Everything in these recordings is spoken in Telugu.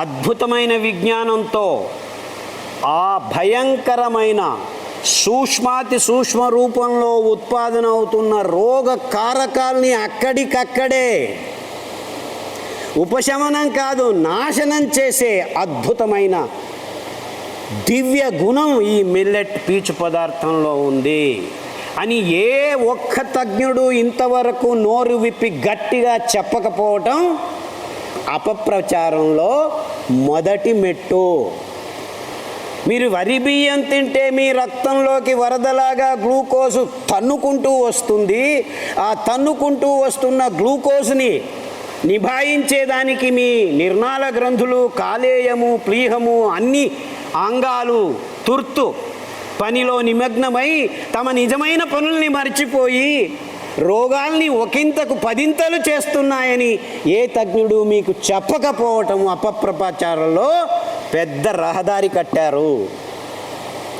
అద్భుతమైన విజ్ఞానంతో ఆ భయంకరమైన సూక్ష్మాతి సూక్ష్మ రూపంలో ఉత్పాదన అవుతున్న రోగ కారకాల్ని అక్కడికక్కడే ఉపశమనం కాదు నాశనం చేసే అద్భుతమైన దివ్య గుణం ఈ మిల్లెట్ పీచు పదార్థంలో ఉంది అని ఏ ఒక్క తజ్ఞుడు ఇంతవరకు నోరు విప్పి గట్టిగా చెప్పకపోవటం అపప్రచారంలో మొదటి మెట్టు. మీరు వరి బియ్యం తింటే మీ రక్తంలోకి వరదలాగా గ్లూకోజ్ తన్నుకుంటూ వస్తుంది. ఆ తన్నుకుంటూ వస్తున్న గ్లూకోజ్ని నిభాయించేదానికి మీ నిర్ణాల గ్రంథులు కాలేయము ప్లీహము అన్ని అంగాలు తుర్తు పనిలో నిమగ్నమై తమ నిజమైన పనుల్ని మర్చిపోయి రోగాల్ని ఒకంతకు పదింతలు చేస్తున్నాయని ఏ తజ్ఞుడు మీకు చెప్పకపోవటం అపప్రపచారంలో పెద్ద రహదారి కట్టారు.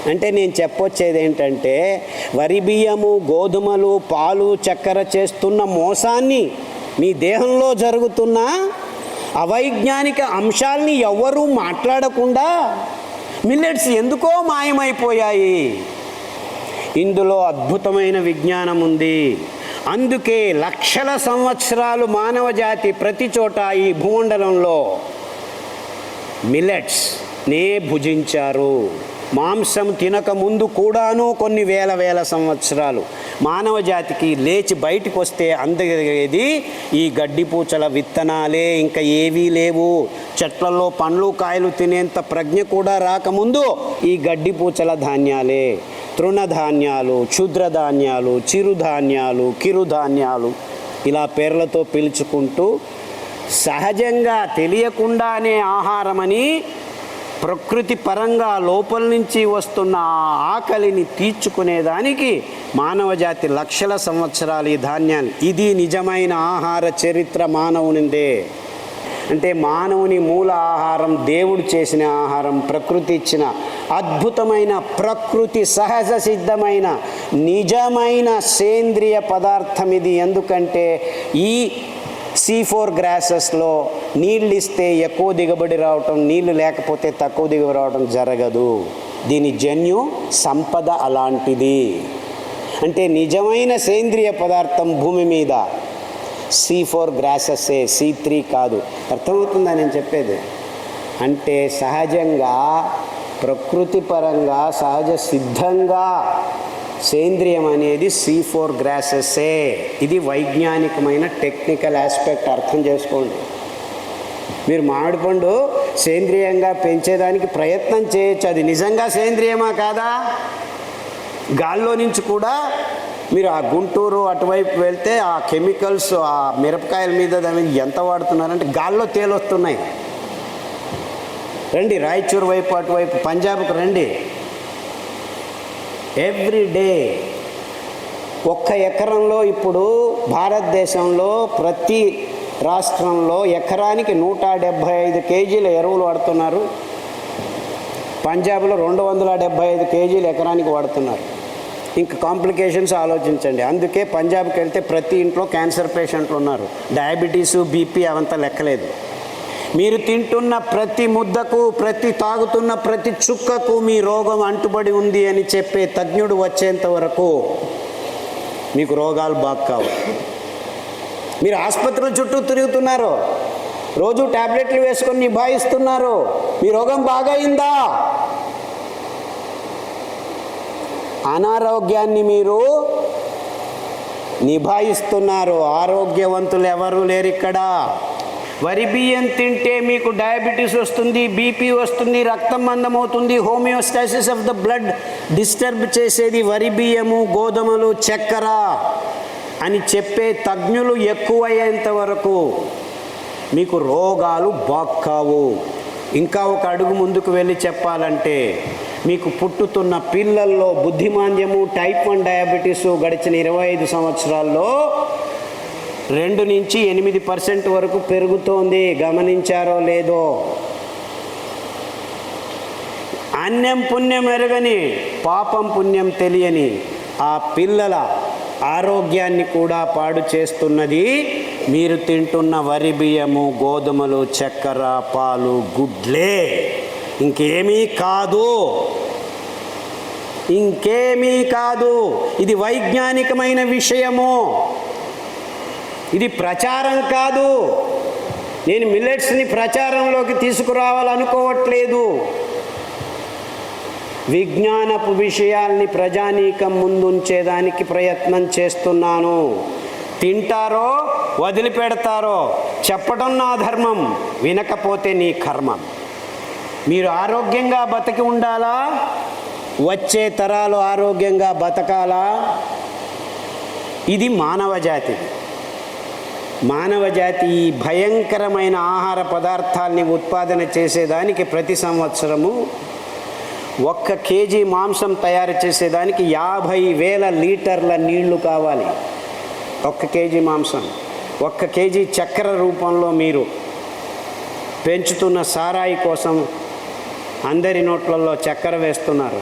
అంటే నేను చెప్పొచ్చేది ఏంటంటే వరి బియ్యము గోధుమలు పాలు చక్కెర చేస్తున్న మోసాన్ని మీ దేహంలో జరుగుతున్న అవైజ్ఞానిక అంశాల్ని ఎవ్వరూ మాట్లాడకుండా మిల్లెట్స్ ఎందుకో మాయమైపోయాయి. ఇందులో అద్భుతమైన విజ్ఞానం ఉంది. అందుకే లక్షల సంవత్సరాలు మానవ జాతి ప్రతి చోట ఈ భూమండలంలో మిల్లెట్స్ నే భుజించారు. మాంసం తినక ముందు కూడాను కొన్ని వేల వేల సంవత్సరాలు. మానవ జాతికి లేచి బయటకు వస్తే అందగేది ఈ గడ్డిపూచల విత్తనాలే ఇంకా ఏవీ లేవు. చెట్లలో పండ్లు కాయలు తినేంత ప్రజ్ఞ కూడా రాకముందు ఈ గడ్డిపూచల ధాన్యాలే. తృణధాన్యాలు క్షుద్రధాన్యాలు చిరుధాన్యాలు కిరుధాన్యాలు ఇలా పేర్లతో పిలుచుకుంటూ సహజంగా తెలియకుండానే ఆహారమని ప్రకృతి పరంగా లోపల నుంచి వస్తున్న ఆకలిని తీర్చుకునేదానికి మానవజాతి లక్షల సంవత్సరాలు ఈ ధాన్యాలు ఇది నిజమైన ఆహార చరిత్ర మానవునిదే. అంటే మానవుని మూల ఆహారం దేవుడు చేసిన ఆహారం ప్రకృతి ఇచ్చిన అద్భుతమైన ప్రకృతి సహజ సిద్ధమైన నిజమైన సేంద్రియ పదార్థం ఇది. ఎందుకంటే ఈ సీ ఫోర్ గ్రాసెస్లో నీళ్ళు ఇస్తే ఎక్కువ దిగుబడి రావటం నీళ్ళు లేకపోతే తక్కువ దిగుబడి రావటం జరగదు. దీని జన్యు సంపద అలాంటిది. అంటే నిజమైన సేంద్రియ పదార్థం భూమి మీద. సీ ఫోర్ గ్రాసెస్సే సీ త్రీ కాదు. అర్థమవుతుందా నేను చెప్పేది? అంటే సహజంగా ప్రకృతి పరంగా సహజ సిద్ధంగా సేంద్రియం అనేది సి ఫోర్ గ్రాసెస్సే ఇది వైజ్ఞానికమైన టెక్నికల్ ఆస్పెక్ట్ అర్థం చేసుకోండి. మీరు మామిడి పండు సేంద్రియంగా పెంచేదానికి ప్రయత్నం చేయొచ్చు. అది నిజంగా సేంద్రియమా కాదా? గాల్లో నుంచి కూడా మీరు ఆ గుంటూరు అటువైపు వెళ్తే ఆ కెమికల్స్ ఆ మిరపకాయల మీద దాని మీద ఎంత వాడుతున్నారంటే గాల్లో తేలొస్తున్నాయి. రండి రాయచూరు వైపు అటువైపు పంజాబ్కి రండి. ఎవ్రీ డే ఒక్క ఎకరంలో ఇప్పుడు భారతదేశంలో ప్రతి రాష్ట్రంలో ఎకరానికి నూట డెబ్భై ఐదు కేజీల ఎరువులు వాడుతున్నారు. పంజాబ్లో రెండు వందల డెబ్భై ఐదు కేజీలు ఎకరానికి వాడుతున్నారు. ఇంకా కాంప్లికేషన్స్ ఆలోచించండి. అందుకే పంజాబ్కి వెళ్తే ప్రతి ఇంట్లో క్యాన్సర్ పేషెంట్లు ఉన్నారు. డయాబెటీసు బీపీ అవంతా లెక్కలేదు. మీరు తింటున్న ప్రతి ముద్దకు ప్రతి తాగుతున్న ప్రతి చుక్కకు మీ రోగం అంటుబడి ఉంది అని చెప్పే తజ్ఞుడు వచ్చేంత వరకు మీకు రోగాలు బాగు కావు. మీరు ఆసుపత్రుల చుట్టూ తిరుగుతున్నారు. రోజు టాబ్లెట్లు వేసుకొని నిభాయిస్తున్నారు. మీ రోగం బాగయిందా అనారోగ్యాన్ని మీరు నిభాయిస్తున్నారు. ఆరోగ్యవంతులు ఎవరు లేరు ఇక్కడ. వరి బియ్యం తింటే మీకు డయాబెటీస్ వస్తుంది బీపీ వస్తుంది రక్తం మందమవుతుంది homeostasis of the blood disturb చేసేది వరి బియ్యము గోధుమలు చక్కెర అని చెప్పే తజ్ఞులు ఎక్కువయ్యేంత వరకు మీకు రోగాలు బాక్కావు. ఇంకా ఒక అడుగు ముందుకు వెళ్ళి చెప్పాలంటే మీకు పుట్టుతున్న పిల్లల్లో బుద్ధిమాంద్యము టైప్ వన్ డయాబెటీస్ గడిచిన ఇరవై ఐదు సంవత్సరాల్లో రెండు నుంచి ఎనిమిది పర్సెంట్ వరకు పెరుగుతోంది. గమనించారో లేదో? అన్యం పుణ్యం ఎరగని పాపం పుణ్యం తెలియని ఆ పిల్లల ఆరోగ్యాన్ని కూడా పాడు చేస్తున్నది మీరు తింటున్న వరి బియ్యము గోధుమలు చక్కెర పాలు గుడ్లే. ఇంకేమీ కాదు. ఇంకేమీ కాదు. ఇది వైజ్ఞానికమైన విషయము. ఇది ప్రచారం కాదు. నేను మిల్లెట్స్ని ప్రచారంలోకి తీసుకురావాలనుకోవట్లేదు. విజ్ఞానపు విషయాల్ని ప్రజానీకం ముందుంచేదానికి ప్రయత్నం చేస్తున్నాను. తింటారో వదిలిపెడతారో చెప్పడం నా ధర్మం వినకపోతే నీ కర్మం. మీరు ఆరోగ్యంగా బతికి ఉండాలా? వచ్చే తరాలు ఆరోగ్యంగా బతకాలా? ఇది మానవ జాతిది మానవ జాతి ఈ భయంకరమైన ఆహార పదార్థాల్ని ఉత్పాదన చేసేదానికి ప్రతి సంవత్సరము ఒక్క కేజీ మాంసం తయారు చేసేదానికి యాభై వేల లీటర్ల నీళ్ళు కావాలి. ఒక్క కేజీ మాంసం ఒక్క కేజీ చక్కెర రూపంలో మీరు పెంచుతున్న సారాయి కోసం అందరి నోట్లలో చక్కెర వేస్తున్నారు.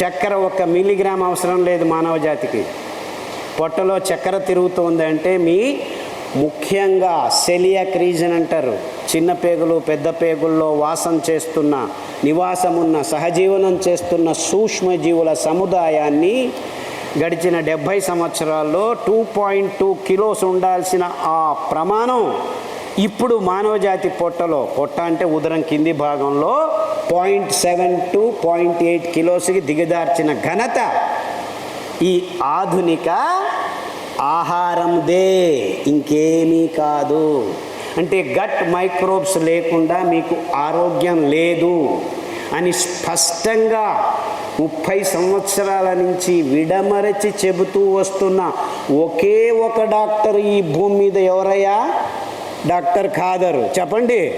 చక్కెర ఒక్క మిల్లీగ్రామ్ అవసరం లేదు మానవ జాతికి పొట్టలో చక్కెర తిరుగుతుందంటే మీ ముఖ్యంగా సెలియాక్ రీజన్ అంటారు. చిన్న పేగులు పెద్ద పేగుల్లో వాసం చేస్తున్న నివాసమున్న సహజీవనం చేస్తున్న సూక్ష్మజీవుల సముదాయాన్ని గడిచిన డెబ్భై సంవత్సరాల్లో టూ పాయింట్ టూ కిలోస్ ఉండాల్సిన ఆ ప్రమాణం ఇప్పుడు మానవజాతి పొట్టలో పొట్ట అంటే ఉదరం కింది భాగంలో point seven to point eight కిలోస్కి దిగదార్చిన ఘనత ఈ ఆధునిక ఆహారం దే ఇంకేమీ కాదు. అంటే గట్ మైక్రోబ్స్ లేకుండా మీకు ఆరోగ్యం లేదు అని స్పష్టంగా ముప్పై సంవత్సరాల నుంచి విడమరచి చెబుతూ వస్తున్న ఒకే ఒక డాక్టర్ ఈ భూమి మీద ఎవరయ్యా? డాక్టర్ ఖాదరు. చెప్పండి.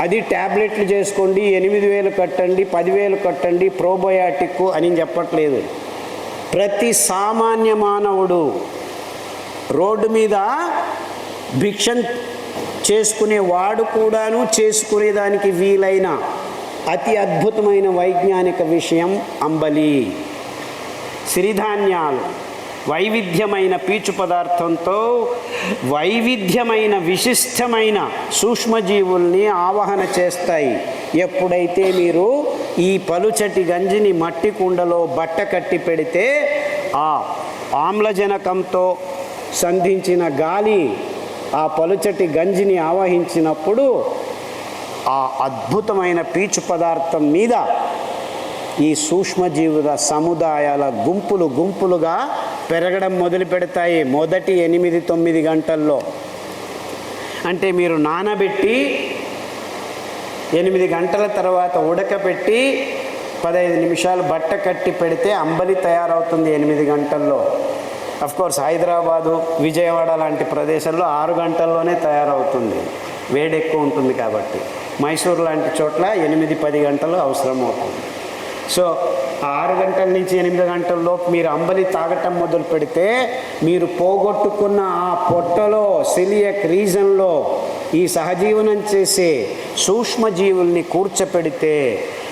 అది ట్యాబ్లెట్లు చేసుకోండి ఎనిమిది వేలు కట్టండి పదివేలు కట్టండి ప్రోబయాటిక్ అని చెప్పట్లేదు. ప్రతి సామాన్య మానవుడు రోడ్డు మీద భిక్షం చేసుకునే వాడు కూడాను చేసుకునేదానికి వీలైన అతి అద్భుతమైన వైజ్ఞానిక విషయం అంబలి. సిరిధాన్యాలు వైవిధ్యమైన పీచు పదార్థంతో వైవిధ్యమైన విశిష్టమైన సూక్ష్మజీవుల్ని ఆవాహన చేస్తాయి. ఎప్పుడైతే మీరు ఈ పలుచటి గంజిని మట్టి కుండలో బట్ట కట్టి పెడితే ఆ ఆమ్లజనకంతో సంధించిన గాలి ఆ పలుచటి గంజిని ఆవహించినప్పుడు ఆ అద్భుతమైన పీచు పదార్థం మీద ఈ సూక్ష్మజీవుల సముదాయాల గుంపులు గుంపులుగా పెరగడం మొదలు పెడతాయి మొదటి ఎనిమిది తొమ్మిది గంటల్లో. అంటే మీరు నానబెట్టి ఎనిమిది గంటల తర్వాత ఉడకబెట్టి పదహైదు నిమిషాలు బట్ట కట్టి పెడితే అంబలి తయారవుతుంది ఎనిమిది గంటల్లో. కోర్స్ హైదరాబాదు విజయవాడ లాంటి ప్రదేశాల్లో ఆరు గంటల్లోనే తయారవుతుంది. వేడి ఎక్కువ ఉంటుంది కాబట్టి. మైసూర్ లాంటి చోట్ల ఎనిమిది పది గంటలు అవసరం అవుతుంది. సో ఆరు గంటల నుంచి ఎనిమిది గంటల లోపు మీరు అంబలి తాగటం మొదలు పెడితే మీరు పోగొట్టుకున్న ఆ పొట్టలో సిలియక్ రీజన్లో ఈ సహజీవనం చేసే సూక్ష్మజీవుల్ని కూర్చపెడితే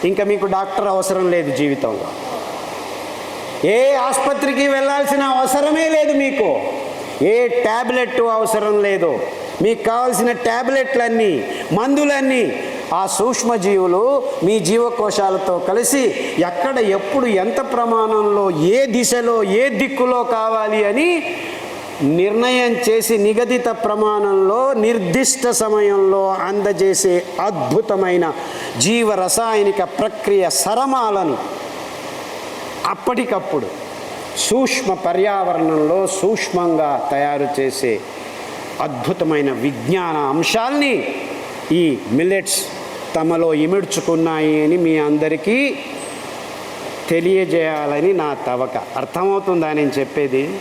ఇంకా మీకు డాక్టర్ అవసరం లేదు జీవితంలో. ఏ ఆసుపత్రికి వెళ్ళాల్సిన అవసరమే లేదు మీకు. ఏ ట్యాబ్లెట్ అవసరం లేదు. మీకు కావాల్సిన ట్యాబ్లెట్లన్నీ మందులన్నీ ఆ సూక్ష్మజీవులు మీ జీవకోశాలతో కలిసి ఎక్కడ ఎప్పుడు ఎంత ప్రమాణంలో ఏ దిశలో ఏ దిక్కులో కావాలి అని నిర్ణయం చేసి నిగదిత ప్రమాణంలో నిర్దిష్ట సమయంలో అందజేసే అద్భుతమైన జీవ రసాయనిక ప్రక్రియ సరమాలను అప్పటికప్పుడు సూక్ష్మ పర్యావరణంలో సూక్ష్మంగా తయారు చేసే అద్భుతమైన విజ్ఞాన అంశాల్ని ఈ మిల్లెట్స్ తమలో ఇమిడ్చుకున్నాయి అని మీ అందరికీ తెలియజేయాలని నా తవక. అర్థమవుతుందా నేను చెప్పేది?